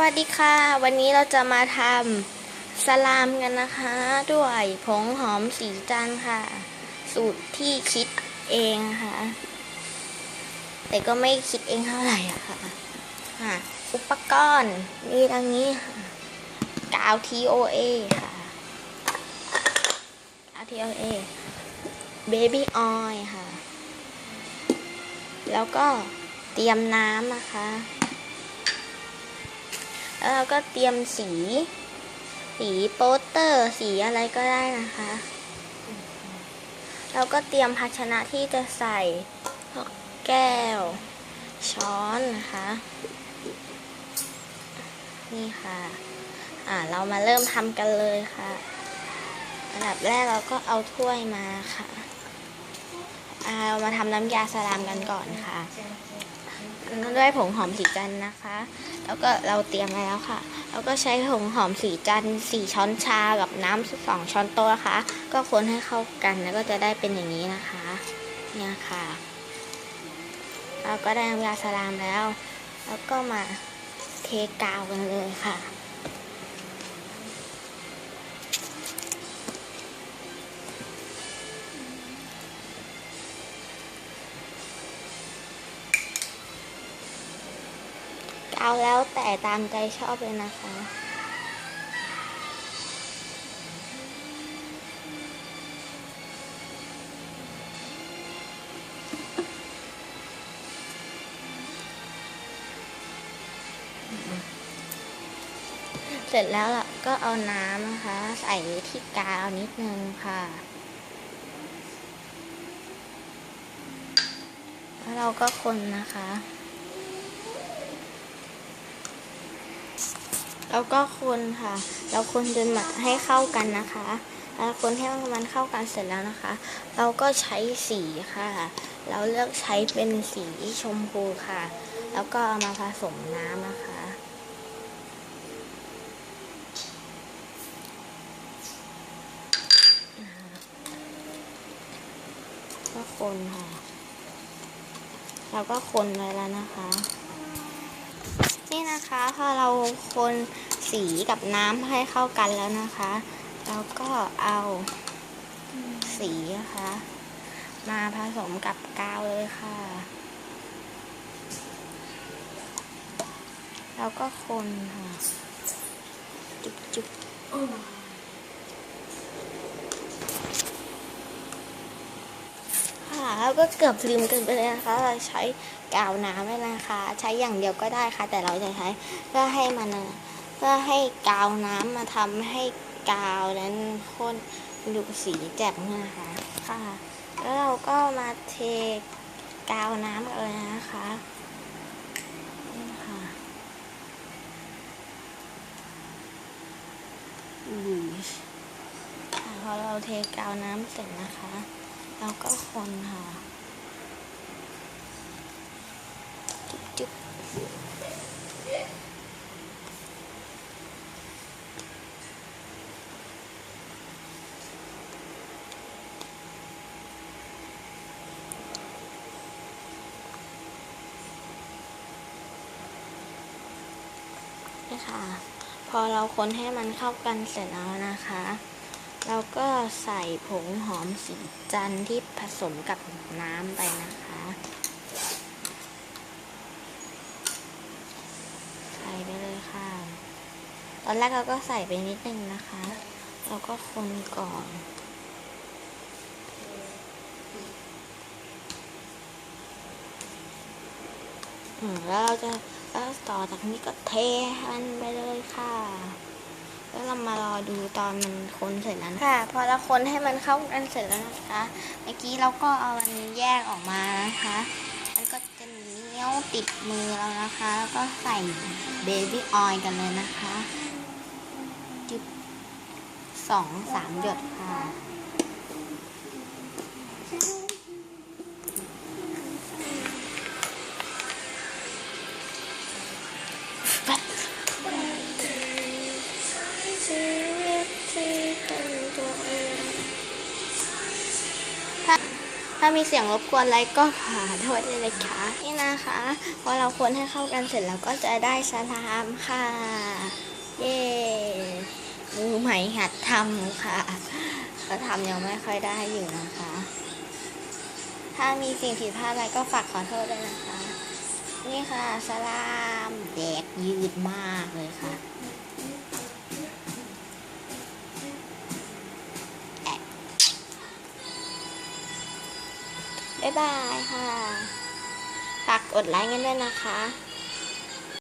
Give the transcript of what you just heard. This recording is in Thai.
วัสดีค่ะ วันนี้เราจะมาทำสลามกันนะคะ ด้วยผงหอมสีจันค่ะ สูตรที่คิดเองค่ะ แต่ก็ไม่คิดเองเท่าไหร่อะค่ะอะอุปกรณ์มีดังนี้ค่ะกาว TOA ค่ะกาว TOA Baby Oil ค่ะ แล้วก็เตรียมน้ำนะคะ แล้วเราก็เตรียมสี สีโปสเตอร์ สีอะไรก็ได้นะคะ เราก็เตรียมภาชนะที่จะใส่พวกแก้ว ช้อนนะคะ นี่ค่ะ อ่าเรามาเริ่มทำกันเลยค่ะอันดับแรกเราก็เอาถ้วยมาค่ะอ่าเรามาทำน้ำยาสลามกันก่อนค่ะ ด้วยผงหอมสีจันนะคะ แล้วก็เราเตรียมไว้แล้วค่ะ แล้วก็ใช้ผงหอมสีจันสี่ช้อนชากับน้ำสองช้อนโต๊ะนะคะ ก็คนให้เข้ากันแล้วก็จะได้เป็นอย่างนี้นะคะ เนี่ยค่ะ เราก็ได้น้ำยาสลามแล้ว แล้วก็มาเทกาวกันเลยค่ะ เอาแล้วแต่ตามใจชอบเลยนะคะ เสร็จแล้วล่ะก็เอาน้ำนะคะ ใส่ที่กาวนิดนึงค่ะแล้วเราก็คนนะคะ แล้วก็คนค่ะแล้วคนจนมาให้เข้ากันนะคะแล้วคนให้มันเข้ากันเสร็จแล้วนะคะ เราก็ใช้สีค่ะ เราเลือกใช้เป็นสีชมพูค่ะ แล้วก็เอามาผสมน้ำนะคะก็คนค่ะ เราก็คนไว้แล้วนะคะ นี่นะคะพอเราคนสีกับน้ำให้เข้ากันแล้วนะคะเราก็เอาสีนะคะ มาผสมกับกาวเลยค่ะ แล้วก็คนค่ะ จุบจุบ ค่ะแล้วก็เกือบลืมกันไปเลยนะคะเราใช้กาวน้ำไว้นะคะ ใช้อย่างเดียวก็ได้ค่ะ แต่เราจะใช้เพื่อให้มันเพื่อให้กาวน้ำมาทำให้กาวนั้นข้นดูสีแจ่มนะคะค่ะ แล้วเราก็มาเทกาวน้ำเลยนะคะนี่ค่ะอุ้ยค่ะพอเราเทกาวน้ำเสร็จนะคะ เราก็คนค่ะจุ๊บนี่ค่ะพอเราคนให้มันเข้ากันเสร็จแล้วนะคะ เราก็ใส่ผงหอมสีจันที่ผสมกับน้ำไปนะคะ ใส่ไปเลยค่ะ ตอนแรกเราก็ใส่ไปนิดนึงนะคะ เราก็คนก่อนอืมแล้วเราจะแล้วต่อจากนี้ก็เทมันไปเลยค่ะ แล้วเรามารอดูตอนมันคนเสร็จแล้วค่ะ พอเราคนให้มันเข้ากันเสร็จแล้วนะคะ เมื่อกี้เราก็เอามันแยกออกมานะคะ มันก็จะเหนียวติดมือเรานะคะ แล้วก็ใส่เบบี้ออยล์กันเลยนะคะ จุดสองสามหยดค่ะ วิตที่เป็นตัวเองถ้ามีเสียงรบกวนอะไรก็ขอโทษด้วยเลยค่ะนี่นะคะพอเราคนให้เข้ากันเสร็จแล้วก็จะได้สลามค่ะ เย้มือใหม่หัดทำค่ะ ก็ทำยังไม่ค่อยได้อยู่นะคะ ถ้ามีสิ่งผิดพลาดอะไรก็ฝากขอโทษด้วยนะคะ นี่ค่ะสลามแดกยืดมากเลยค่ะ บ๊ายบายค่ะ ฝากกดไลค์กันด้วยนะคะ